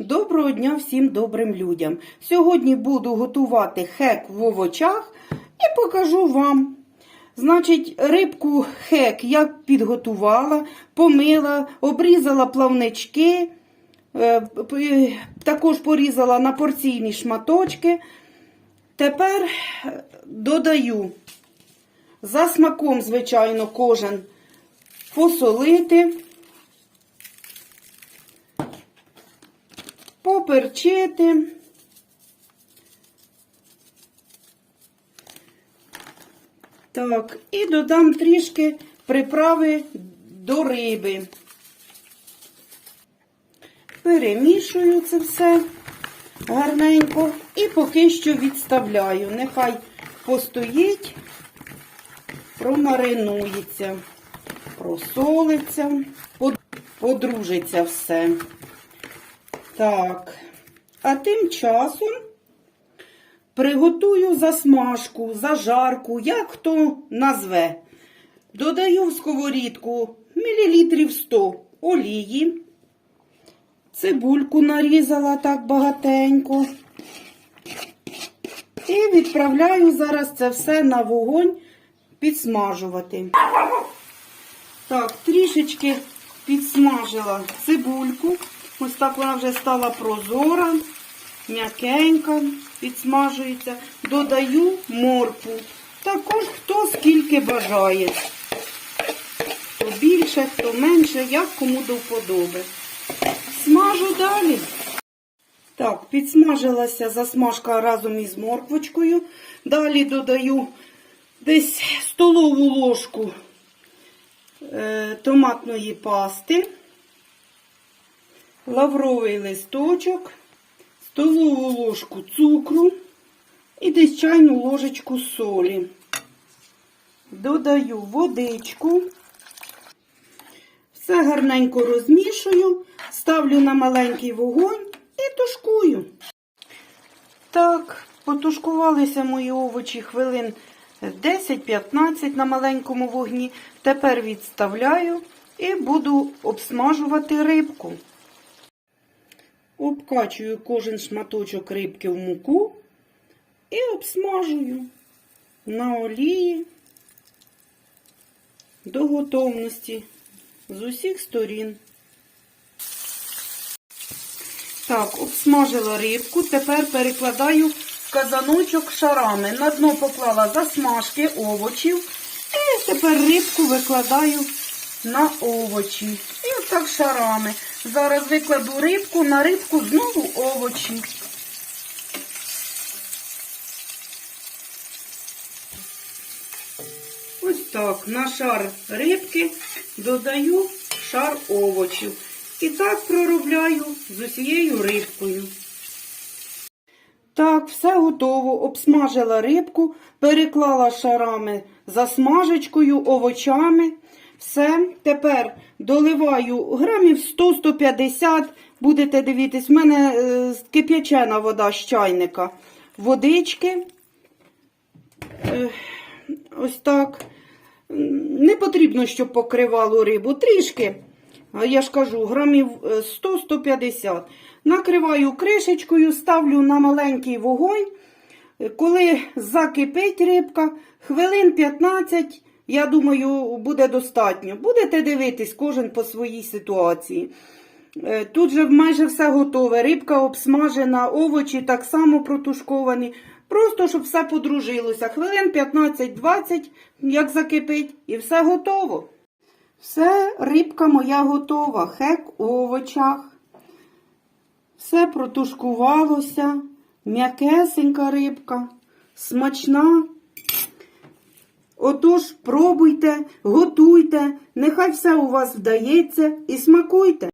Доброго дня всім добрим людям. Сьогодні буду готувати хек в овочах і покажу вам. Значить, рибку хек я підготувала, помила, обрізала плавнички, е, також порізала на порційні шматочки. Тепер е, додаю за смаком, звичайно, кожен посолити. Поперчити. Так, і додам трішки приправи до риби. Перемішую це все гарненько і поки що відставляю. Нехай постоїть, промаринується, просолиться, подружиться все. Так, а тим часом приготую засмажку, зажарку, як хто назве. Додаю в сковорідку мілілітрів 100 олії. Цибульку нарізала так багатенько. І відправляю зараз це все на вогонь підсмажувати. Так, трішечки підсмажила цибульку. Ось так вона вже стала прозора, м'якенька, підсмажується. Додаю моркву. Також хто скільки бажає. Хто більше, хто менше, як кому до вподоби. Смажу далі. Так, підсмажилася засмажка разом із морквочкою. Далі додаю десь столову ложку е, томатної пасти лавровий листочок, столову ложку цукру і десь чайну ложечку солі. Додаю водичку. Все гарненько розмішую, ставлю на маленький вогонь і тушкую. Так, потушкувалися мої овочі хвилин 10-15 на маленькому вогні. Тепер відставляю і буду обсмажувати рибку. Обкачую кожен шматочок рибки в муку і обсмажую на олії до готовності з усіх сторін. Так, обсмажила рибку, тепер перекладаю в казаночок шарами. На дно поклала засмажки овочів. І тепер рибку викладаю на овочі. І отак шарами. Зараз викладу рибку, на рибку знову овочі. Ось так, на шар рибки додаю шар овочів. І так проробляю з усією рибкою. Так, все готово. Обсмажила рибку, переклала шарами засмажечкою, овочами. Все. Тепер доливаю грамів 100-150. Будете дивитись, в мене е, кип'ячена вода з чайника. Водички. Е, ось так. Не потрібно, щоб покривало рибу. Трішки. Я ж кажу, грамів е, 100-150. Накриваю кришечкою, ставлю на маленький вогонь. Е, Коли закипить рибка, хвилин 15, я думаю, буде достатньо. Будете дивитись кожен по своїй ситуації. Е, Тут же майже все готове. Рибка обсмажена, овочі так само протушковані. Просто, щоб все подружилося. Хвилин 15-20, як закипить, і все готово. Все, рибка моя готова, хек у овочах. Все протушкувалося, м'якесенька рибка, смачна. Отож, пробуйте, готуйте, нехай все у вас вдається і смакуйте.